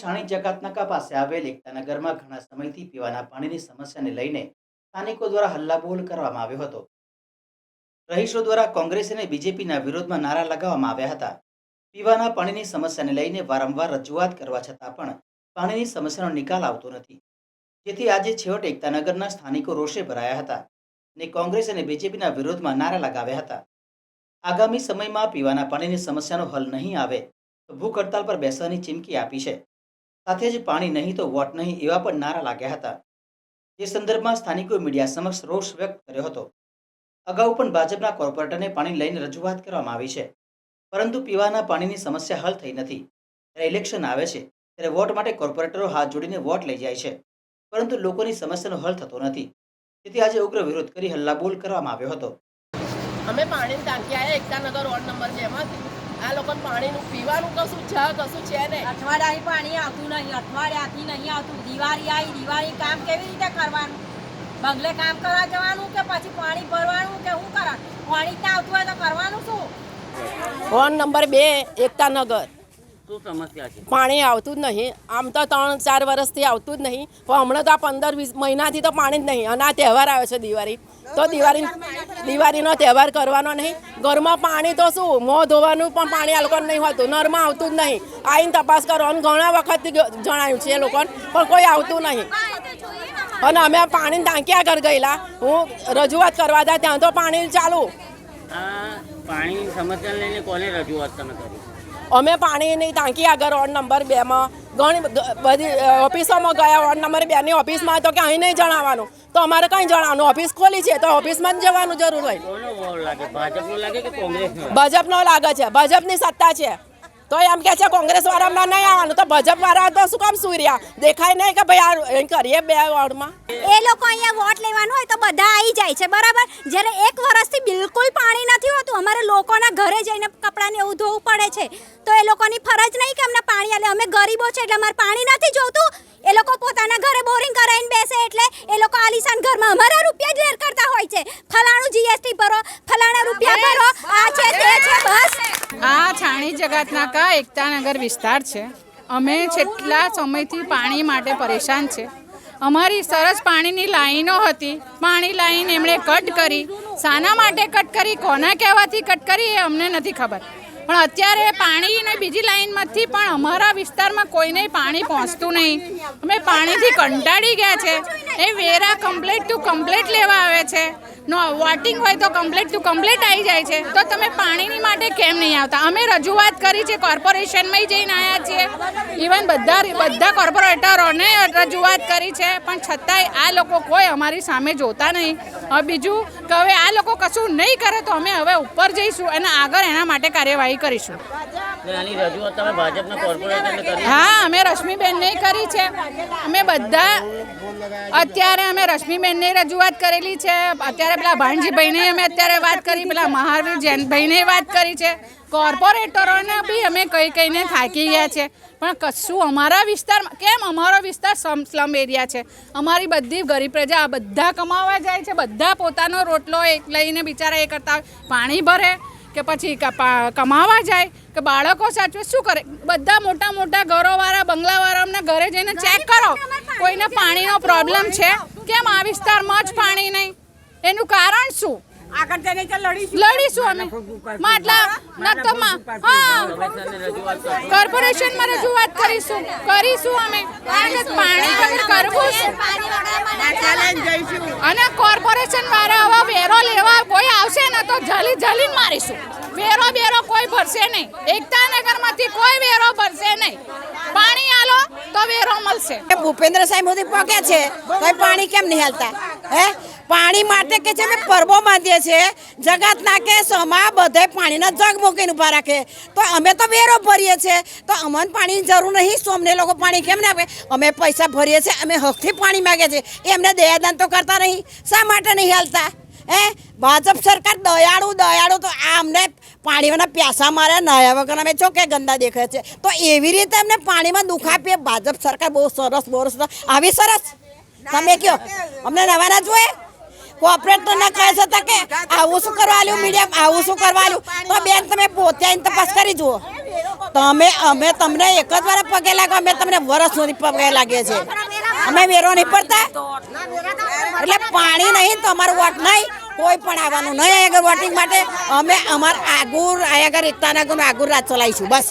છાણી જકાતનાકા પાસે આવેલ એકતાનગરમાં ઘણા સમયથી પીવાના પાણીની સમસ્યાને લઈને સ્થાનિકો દ્વારા હલ્લાબોલ કરવામાં આવ્યો હતો. રહીશો દ્વારા કોંગ્રેસ અને બીજેપીના વિરોધમાં નારા લગાવવામાં આવ્યા હતા. પીવાના પાણીની સમસ્યાને લઈને વારંવાર રજૂઆત કરવા છતાં પણ પાણીની સમસ્યાનો નિકાલ આવતો નથી. જેથી આજે છેવટે એકતાનગરના સ્થાનિકો રોષે ભરાયા હતા ને કોંગ્રેસ અને બીજેપીના વિરોધમાં નારા લગાવ્યા હતા. આગામી સમયમાં પીવાના પાણીની સમસ્યાનો હલ નહીં આવે તો ભૂખ હડતાલ પર બેસવાની ચીમકી આપી છે. સાથે જ પાણી નહીં તો વોટ નહીં એવા પણ નારા લાગ્યા હતા. જે સંદર્ભમાં સ્થાનિકોએ મીડિયા સમક્ષ રોષ વ્યક્ત કર્યો હતો. અગાઉ પણ ભાજપના કોર્પોરેટરને પાણી લઈને રજૂઆત કરવામાં આવી છે. પરંતુ પીવાના પાણીની સમસ્યા હલ થઈ નથી. ત્યારે ઇલેક્શન આવે છે, ત્યારે વોટ માટે કોર્પોરેટરો હાથ જોડીને વોટ લઈ જાય છે. પરંતુ લોકોની સમસ્યાનો હલ થતો નથી. તેથી આજે ઉગ્ર વિરોધ કરી હલ્લાબોલ કરવામાં આવ્યો હતો. અમે પાણીની ટાંકી આવ્યા એકતાનગર વોર્ડ નંબર છે એમાંથી આ લોકોને પાણીનું પીવાનું કશું છે કશું છે નહીં. અઠવાડિયાથી પાણી આવતું નહીં અઠવાડિયાથી નહીં આવતું. દિવાળી આવી દિવાળી કામ કેવી રીતે કરવાનું? બંગલે કામ કરવા જવાનું કે પછી પાણી ભરવાનું કે શું કરવાનું પાણી જ ના આવતું હોય તો કરવાનું શું? ફોન નંબર બે એકતાનગર શું સમસ્યા છે? પાણી આવતું જ નહીં. આમ તો ત્રણ ચાર વર્ષથી આવતું જ નહીં. પણ હમણાં તો આ પંદર વીસ મહિનાથી તો પાણી જ નહીં. અને આ તહેવાર આવ્યો છે દિવાળી. તો દિવાળી દિવાળીનો તહેવાર કરવાનો નહીં. ઘરમાં પાણી તો શું? મોં ધોવાનું પણ પાણી આ લોકોને નહીં હોતું. નરમાં આવતું જ નહીં. આવીને તપાસ કરવાનું ઘણા વખતથી જણાયું છે એ લોકોને પણ કોઈ આવતું નહીં. અને અમે પાણી પાણીની ટાંકી આગળ ગયેલા. હું રજૂઆત કરવા હતા ત્યાં તો પાણી ચાલુ. આ પાણીની સમસ્યાને લઈને કોને રજૂઆત તમે કરી? અમે પાણીની ટાંકી આગળ વોર્ડ નંબર બેમાં. ઘણી બધી ઓફિસોમાં ગયા વોર્ડ નંબર બેની ઓફિસમાં તો કે અહીં નહીં જણાવવાનું. તો અમારે કંઈ જણાવવાનું? ઓફિસ ખોલી છે તો ઓફિસમાં જ જવાનું જરૂર હોય. ભાજપનો લાગે છે. ભાજપની સત્તા છે. તો એમ કે છે કોંગ્રેસ વાળામાં નહીં આવવાનું. તો ભાજપ વાળા તો શું કામ સૂર્યા દેખાય નહીં કે ભાઈ આ એમ કરીએ બે વોર્ડમાં એ લોકો અહીંયા વોટ લેવાનું હોય તો બધા આવી જાય છે બરાબર? જ્યારે એક વર્ષથી બિલકુલ પાણી નથી હોતું અમારે લોકોના ઘરે જઈને કપડાને એવું ધોવું પડે છે. તો એ લોકોની ફરજ નહીં કે અમને પાણી આલે. અમે ગરીબો છે એટલે અમારે પાણી નથી જોતું. એ લોકો પોતાના ઘરે બોરિંગ કરાવીને બેસે એટલે એ લોકો આલિશાન ઘરમાં અમારા રૂપિયા જ કરતા હોય છે. ફલાણું જીએસટી ભરો ફલાણા રૂપિયા ભરો. આ છાણી જગતનાકા એકતાનગર વિસ્તાર છે. અમે છેલ્લા સમયથી પાણી માટે પરેશાન છે. અમારી સરસ પાણીની લાઈનો હતી. પાણી લાઈન એમણે કટ કરી. શાના માટે કટ કરી, કોના કહેવાથી કટ કરી એ અમને નથી ખબર. પણ અત્યારે પાણી અને બીજી લાઈનમાંથી પણ અમારા વિસ્તારમાં કોઈને પાણી પહોંચતું નહીં. અમે પાણીથી કંટાળી ગયા છે. એ વેરા કમ્પ્લેટ ટુ કમ્પ્લેટ લેવા આવે છે. નો, વોટિંગ હોય તો કમ્પ્લેટ ટુ કમ્પ્લેટ આવી જાય છે. તો તમે પાણીની માટે કેમ નહીં આવતા? અમે રજૂઆત કરી છે કોર્પોરેશનમાં જઈને આવ્યા છીએ. ઇવન બધા બધા કોર્પોરેટરોને રજૂઆત કરી છે, પણ છતાંય આ લોકો કોઈ અમારી સામે જોતા નહીં. હવે બીજું કે હવે આ લોકો કશું નહીં કરે તો અમે હવે ઉપર જઈશું અને આગળ એના માટે કાર્યવાહી કરીશું. હા અમે રશ્મિબેનને કરી છે. અમે બધા અત્યારે અમે રશ્મિબેનને રજૂઆત કરેલી છે. અત્યારે પેલા ભાણજીભાઈને અમે અત્યારે વાત કરી પેલા મહાવીર જૈનભાઈને વાત કરી છે. કોર્પોરેટરોને બી અમે કઈ કઈને થાકી ગયા છે. પણ કશું અમારા વિસ્તારમાં કેમ? અમારો વિસ્તાર સ્લમ સ્લમ એરિયા છે. અમારી બધી ગરીબ પ્રજા બધા કમાવા જાય છે. બધા પોતાનો રોટલો એક લઈને બિચારા એ કરતા હોય. પાણી ભરે. કે પછી કમાવા જાય કે બાળકો સાચવે શું કરે? બધા મોટા મોટા ઘરોવાળા બંગલાવાળાના ઘરે જઈને ચેક કરો. કોઈને પાણીનો પ્રોબ્લેમ છે? કેમ આ વિસ્તારમાં જ પાણી નહીં? એનું કારણ શું? આગળ જઈને તો લડીશું. લડીશું અમે. માટલા ના તો માં રજૂઆત કરી કોર્પોરેશનમાં રજૂઆત કરીશું. કરીશું અમે. પાણી કરવું અને કોર્પોરેશન વાળા હવે વેરો ને જલીન મારીશું. વેરો બેરો કોઈ ભરશે નહીં. એકતાનગરમાંથી કોઈ વેરો ભરશે નહીં. પાણી આલો તો વેરો મળશે. ભૂપેન્દ્ર સાહેબ સુધી પહોંચ્યા છે, તો પાણી કેમ નહીં હાલતા? હે? પાણી માટે કે છે અમે પરબો બાંધીએ છીએ, જગત કે સમા બધે પાણીના જગ મૂકીને ઊભા રાખે. તો અમે તો વેરો ભરીએ છીએ, તો અમને પાણીની જરૂર નહીં તો અમને લોકો પાણી કેમ ના આપે અમે પૈસા ભરીએ છીએ, અમે હકથી પાણી માગે છે એમને દયાદાન તો કરતા નહીં. શા માટે નહીં હાલતા? હે? ભાજપ સરકાર દયાળુ દયાળુ તો આ અમને પાણીના પ્યાસા મારે નયા વગર અમે છો કે ગંદા દેખાય છે? તો એવી રીતે અમને પાણીમાં દુઃખ આપીએ? ભાજપ સરકાર બહુ સરસ બહુ સરસ. આવી સરસ? તમે કયો? અમને નવા ના જોઈએ કોર્પોરેટર ના કહે છે કે આવું શું કરવા આલ્યું મીડિયમ આવું શું કરવા આલ્યું? તો બેન તમે પોતે આવીને તપાસ કરી જુઓ. તમે અમે અમે તમને એક જ વાર પગે લાગો અમે તમને વરસ સુધી પગે લાગીએ છીએ અમે વેરો નહીં પડતા. એટલે પાણી નહીં તમારું વોટ નહીં. કોઈ પણ આવવાનું નહીં. આગળ વોટિંગ માટે અમે અમારા આગુર આગળ એકતાનગરનું આગળ રાત ચલાવીશું. બસ.